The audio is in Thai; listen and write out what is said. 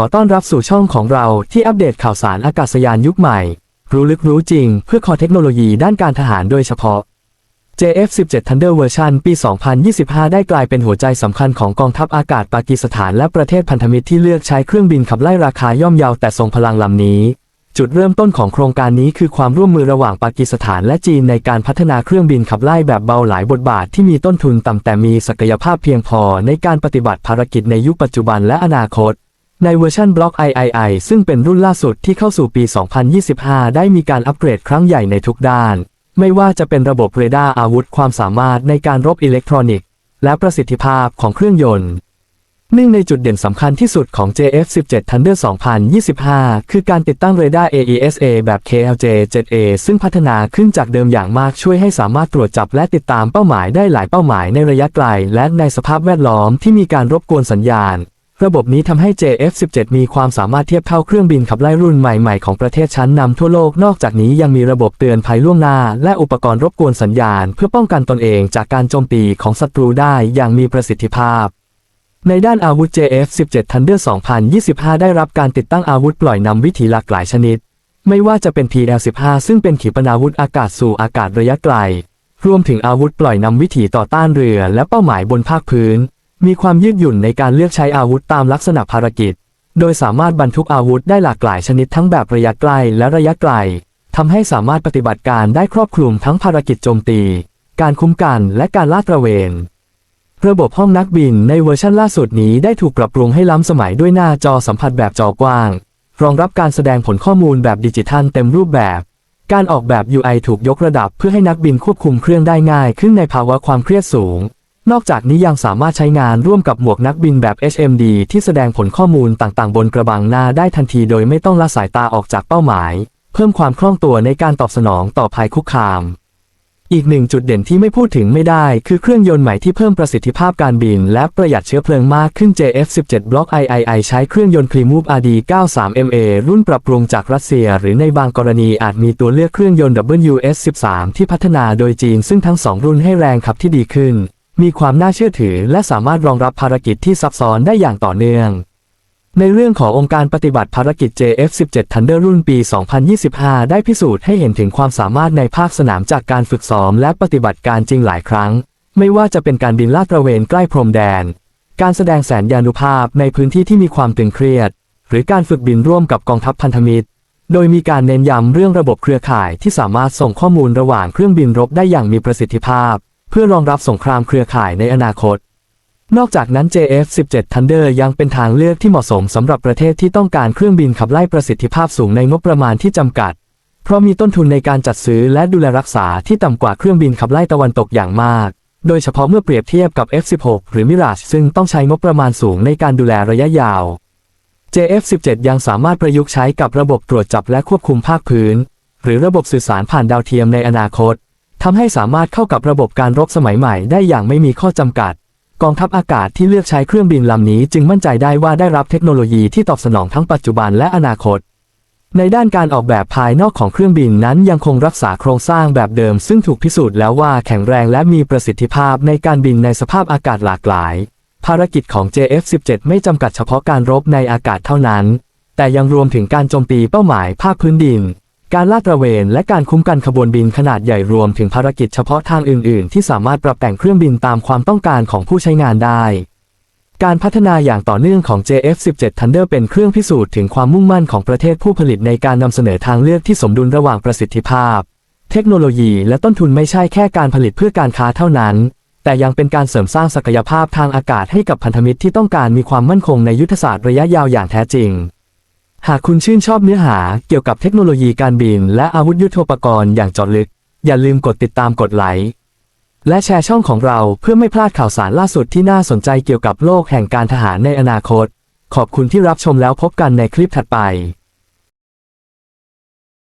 ขอต้อนรับสู่ช่องของเราที่อัปเดตข่าวสารอากาศยานยุคใหม่ รู้ลึกรู้จริงเพื่อคอเทคโนโลยีด้านการทหารโดยเฉพาะ JF-17 Thunder เวอร์ชันปี 2025 ได้กลายเป็นหัวใจสำคัญของกองทัพอากาศปากีสถานและประเทศพันธมิตรที่เลือกใช้เครื่องบินขับไล่ราคาย่อมเยาวแต่ทรงพลังลำนี้ จุดเริ่มต้นของโครงการนี้คือความร่วมมือระหว่างปากีสถานและจีนในการพัฒนาเครื่องบินขับไล่แบบเบาหลายบทบาทที่มีต้นทุนต่ำแต่มีศักยภาพเพียงพอในการปฏิบัติภารกิจในยุคปัจจุบันและอนาคต ในเวอร์ชันบล็อก III ซึ่งเป็นรุ่นล่าสุดที่เข้าสู่ปี 2025 ได้มีการอัปเกรดครั้งใหญ่ในทุกด้าน ไม่ว่าจะเป็นระบบเรดาร์อาวุธความสามารถในการรบอิเล็กทรอนิกส์ และประสิทธิภาพของเครื่องยนต์หนึ่งในจุดเด่นสำคัญที่สุดของ JF-17 Thunder 2025 คือการติดตั้งเรดาร์ AESA แบบ KLJ-7A ซึ่งพัฒนาขึ้นจากเดิมอย่างมากช่วยให้สามารถตรวจจับและติดตามเป้าหมายได้หลายเป้าหมายในระยะไกล และในสภาพแวดล้อมที่มีการรบกวนสัญญาณ ระบบนี้ทำให้ JF-17 มีความสามารถเทียบเท่าเครื่องบินขับไล่รุ่นใหม่ๆของประเทศชั้นนำทั่วโลก นอกจากนี้ยังมีระบบเตือนภัยล่วงหน้า และอุปกรณ์รบกวนสัญญาณ เพื่อป้องกันตนเองจากการโจมตีของศัตรูได้อย่างมีประสิทธิภาพ ในด้านอาวุธ JF-17 Thunder 2025 ได้รับการติดตั้งอาวุธปล่อยนำวิถีหลากหลายชนิด ไม่ว่าจะเป็น PL-15 ซึ่งเป็นขีปนาวุธอากาศสู่อากาศระยะไกล รวมถึงอาวุธปล่อยนำวิถีต่อต้านเรือ และเป้าหมายบนภาคพื้น มีความยืดหยุ่นในการเลือกใช้อาวุธตามลักษณะภารกิจ โดยสามารถบรรทุกอาวุธได้หลากหลายชนิดทั้งแบบระยะใกล้และระยะไกลทำให้สามารถปฏิบัติการได้ครอบคลุมทั้งภารกิจโจมตี การคุ้มกันและการลาดตระเวน ระบบห้องนักบินในเวอร์ชันล่าสุดนี้ได้ถูกปรับปรุงให้ล้ำสมัยด้วยหน้าจอสัมผัสแบบจอกว้าง รองรับการแสดงผลข้อมูลแบบดิจิทัลเต็มรูปแบบ การออกแบบ UI ถูกยกระดับเพื่อให้นักบินควบคุมเครื่องได้ง่ายขึ้นในภาวะความเครียดสูง นอกจากนี้ยังสามารถใช้งานร่วมกับหมวกนักบินแบบ HMD ที่แสดงผลข้อมูลต่างๆ บนกระบังหน้าได้ทันทีโดยไม่ต้องละสายตาออกจากเป้าหมาย เพิ่มความคล่องตัวในการตอบสนองต่อภัยคุกคาม อีกหนึ่งจุดเด่นที่ไม่พูดถึงไม่ได้ คือเครื่องยนต์ใหม่ที่เพิ่มประสิทธิภาพการบิน และประหยัดเชื้อเพลิงมากขึ้น JF17 Block III ใช้เครื่องยนต์ Premove RD93MA รุ่นปรับปรุงจากรัสเซีย หรือในบางกรณีอาจมีตัวเลือกเครื่องยนต์ WS13 ที่พัฒนาโดยจีน ซึ่งทั้งสองรุ่นให้แรงขับที่ดีขึ้น มีความน่าเชื่อถือ และสามารถรองรับภารกิจที่ซับซ้อนได้อย่างต่อเนื่อง ในเรื่องขององค์การปฏิบัติภารกิจ JF17 Thunder รุ่นปี 2025 ได้พิสูจน์ให้เห็นถึงความสามารถในภาคสนามจากการฝึกซ้อมและปฏิบัติการจริงหลายครั้ง ไม่ว่าจะเป็นการบินลาดตระเวนใกล้พรมแดน การแสดงแสนยานุภาพในพื้นที่ที่มีความตึงเครียด หรือการฝึกบินร่วมกับกองทัพพันธมิตรโดยมีการเน้นย้ำเรื่องระบบเครือข่ายที่สามารถส่งข้อมูลระหว่างเครื่องบินรบได้อย่างมีประสิทธิภาพ เพื่อรองรับสงครามเครือข่ายในอนาคต นอกจากนั้น JF-17 Thunder ยังเป็นทางเลือกที่เหมาะสมสำหรับประเทศที่ต้องการเครื่องบินขับไล่ประสิทธิภาพสูงในงบประมาณที่จำกัด เพราะมีต้นทุนในการจัดซื้อและดูแลรักษาที่ต่ำกว่าเครื่องบินขับไล่ตะวันตกอย่างมาก โดยเฉพาะเมื่อเปรียบเทียบกับ F-16 หรือ Mirage ซึ่งต้องใช้งบประมาณสูงในการดูแลระยะยาว JF-17 ยังสามารถประยุกต์ใช้กับระบบตรวจจับและควบคุมภาคพื้น หรือระบบสื่อสารผ่านดาวเทียมในอนาคต ทำให้สามารถเข้ากับระบบการรบสมัยใหม่ได้อย่างไม่มีข้อจำกัด กองทัพอากาศที่เลือกใช้เครื่องบินลำนี้จึงมั่นใจได้ว่าได้รับเทคโนโลยีที่ตอบสนองทั้งปัจจุบันและอนาคต ในด้านการออกแบบภายนอกของเครื่องบินนั้นยังคงรักษาโครงสร้างแบบเดิม ซึ่งถูกพิสูจน์แล้วว่าแข็งแรงและมีประสิทธิภาพในการบินในสภาพอากาศหลากหลาย ภารกิจของ JF17 ไม่จำกัดเฉพาะการรบในอากาศเท่านั้น แต่ยังรวมถึงการโจมตีเป้าหมายภาคพื้นดิน การลาดตระเวนและการคุ้มกันขบวนบินขนาดใหญ่รวมถึงภารกิจเฉพาะทางอื่น ๆ ที่สามารถปรับแต่งเครื่องบินตามความต้องการของผู้ใช้งานได้ การพัฒนาอย่างต่อเนื่องของ JF17 Thunder เป็นเครื่องพิสูจน์ถึงความมุ่งมั่นของประเทศผู้ผลิตในการนำเสนอทางเลือกที่สมดุลระหว่างประสิทธิภาพ เทคโนโลยีและต้นทุนไม่ใช่แค่การผลิตเพื่อการค้าเท่านั้น แต่ยังเป็นการเสริมสร้างศักยภาพทางอากาศให้กับพันธมิตรที่ต้องการมีความมั่นคงในยุทธศาสตร์ระยะยาวอย่างแท้จริง หากคุณชื่นชอบเนื้อหาเกี่ยวกับเทคโนโลยีการบิน และอาวุธยุทโธปกรณ์อย่างจอดลึก อย่าลืมกดติดตามกดไลค์และแชร์ช่องของเราเพื่อไม่พลาดข่าวสารล่าสุดที่น่าสนใจเกี่ยวกับโลกแห่งการทหารในอนาคต ขอบคุณที่รับชมแล้วพบกันในคลิปถัดไป